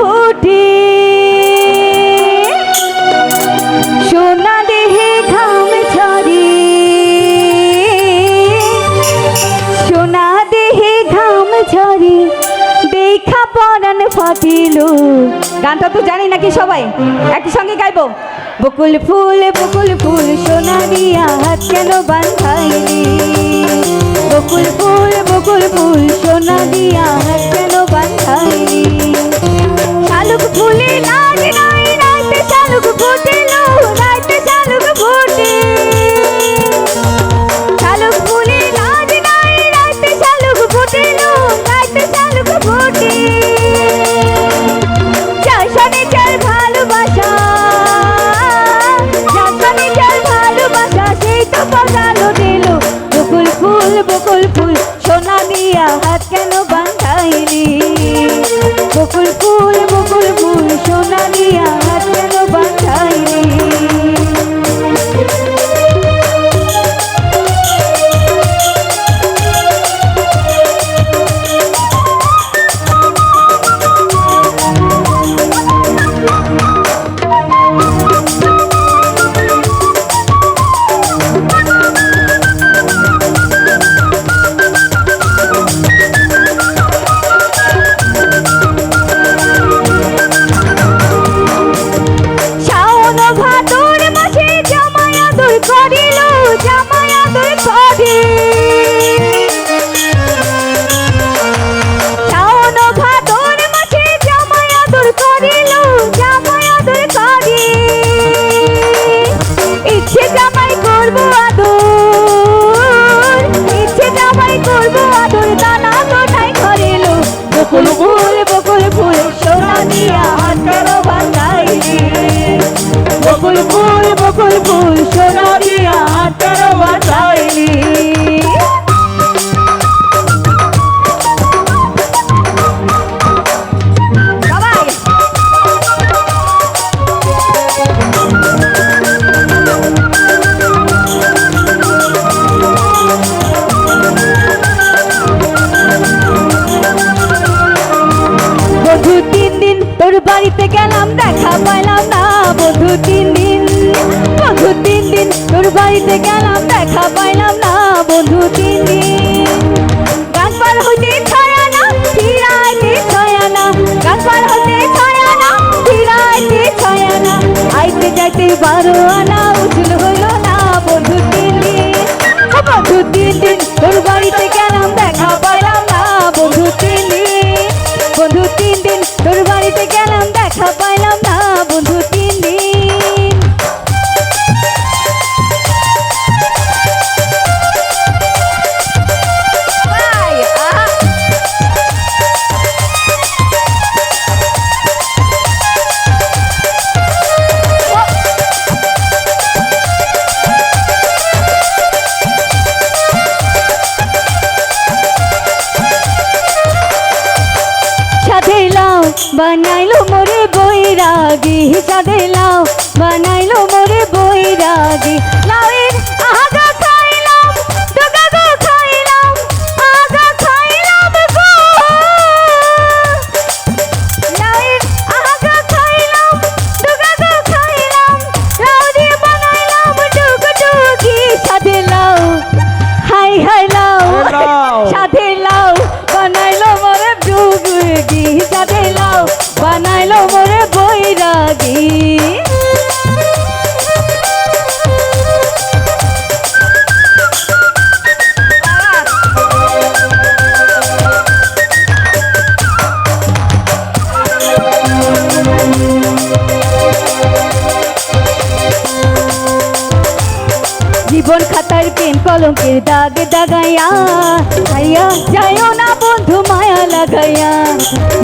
ফুটে। সোনা দেহে ঘাম ঝরে সোনা দেহে ঘাম ঝরে দেখা পরাণ ফাটিল। গানটা তো জানি নাকি সবাই? একই সঙ্গে গাইবো? বকুল ফুল বকুল ফুল, সোনা দিয়া হাত কেন বান্ধ বাড়িতে গেলাম, দেখা পাইলাম না। তিন দিন বন্ধু তিন দিন তোর বাড়িতে গেলাম, দেখা পাইলাম না। বন্ধু তিন দিন গান হইতে ছয়া না, ফিরাইতে না। হইতে না, ফিরাইতে না। আইতে যাইতে বারো আনা লাগি গানে জীবন খাতার পেন কলঙ্কের দাগ দাগাইয়া আইয়া যাইও না বন্ধু মায়া লাগাইয়া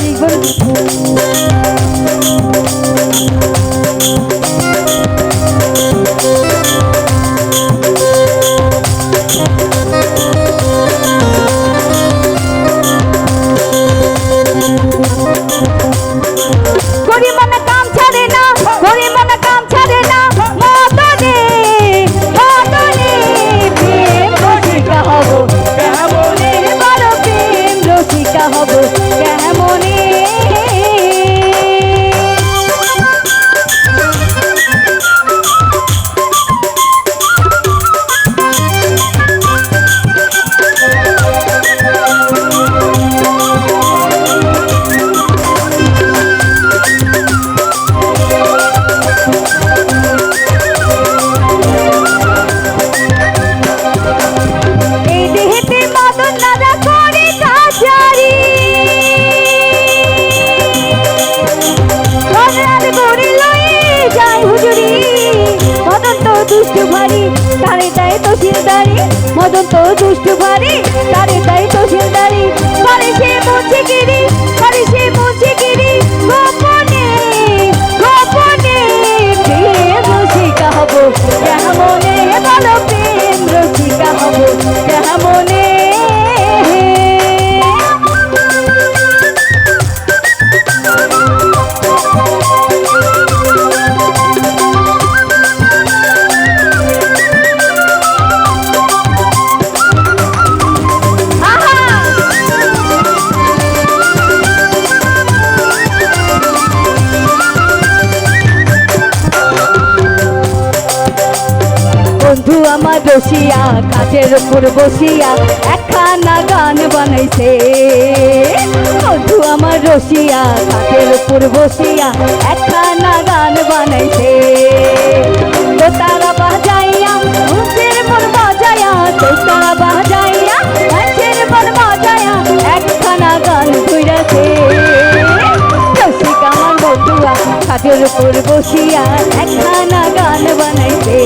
জীবন মদন তো দুষ্টু ভারী তারে বন্ধু আমার উপর বসিয়া, একখানা গান বানাইছে। বন্ধু আমার রসিয়া, কাজের উপর বসিয়া, একখানা গান বানাইছে। তারা বাজাইয়া মুখের মন বাজায়া তারা বাজাইয়া মুখের মন বাজায়া একখানা গান কইরাছে। রসিকা আমার বন্ধুয়া, কাজের উপর বসিয়া, একখানা গান বানাইছে।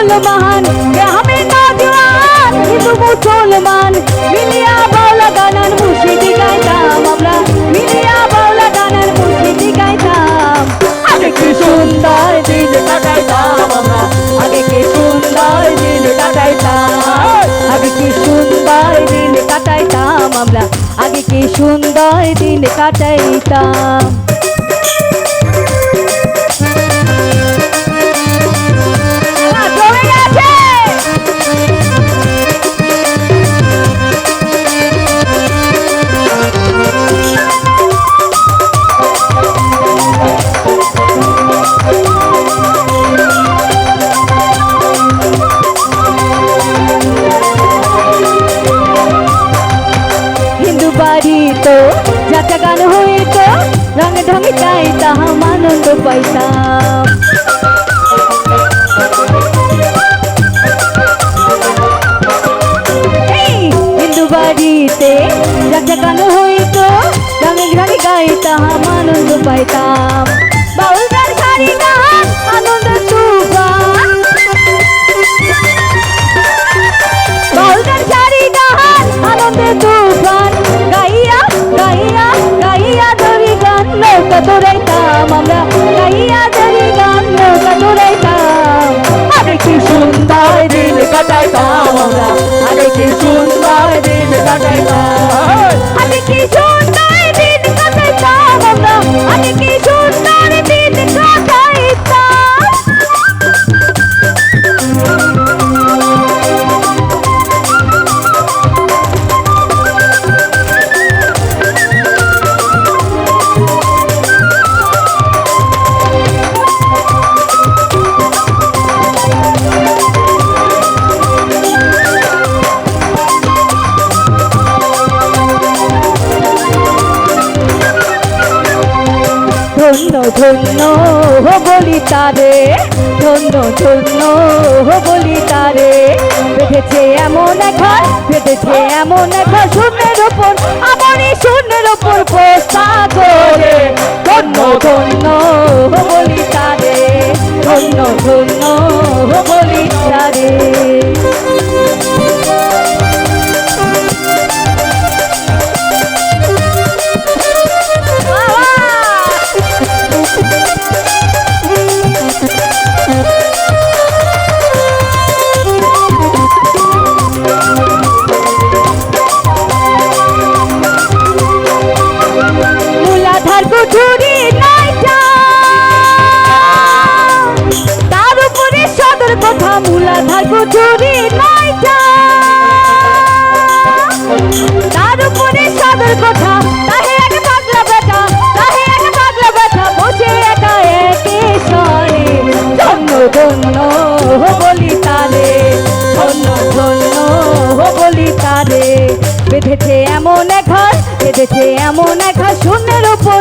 মুসলমান গ্রামের নজওয়ান হিন্দু মুসলমান। মিলিয়া বাউলা গানার মুর্শিদি গাইতাম আমরা, মিলিয়া বাউলা গানার মুর্শিদি গাইতাম। আগে কি সুন্দর দিন কাটাইতাম আমরা, আগে কি সুন্দর দিন কাটাইতাম। আগে কি সুন্দর দিন কাটাইতাম আমরা, আগে কি সুন্দর দিন কাটাইতাম। হিন্দু বাড়িতে যাত্রা গান হইত রঙে রঙে গাইতাম, আনন্দ পাইতাম। বাউল গান শাড়ি গান, আনন্দ তুফান বাউলগান শাড়ি গান, আনন্দে তুফান গাইয়া গাইয়া গাইয়া ধরি গান, নৌকা দৌড়াইতাম আমরা। গাইয়া ধরি গান, নৌকা দৌড়াইতাম আরে কি সুন্দর দিন কাটাইতাম আমরা। আরে কি সুন্দর আরে কি সুন্দর দিন কাটাইতাম আমরা কি ধন্য বলি তারে, ধন্য ধন্য বলি তারে। বেঁধেছে এমন এখন বেঁধেছে এমন এখন শূন্যের ওপর আমার শূন্যের ওপর পোস্তা করে। ধন্য ধন্য বলি তারে। বেঁধেছে এমন একা শূন্যের ওপর।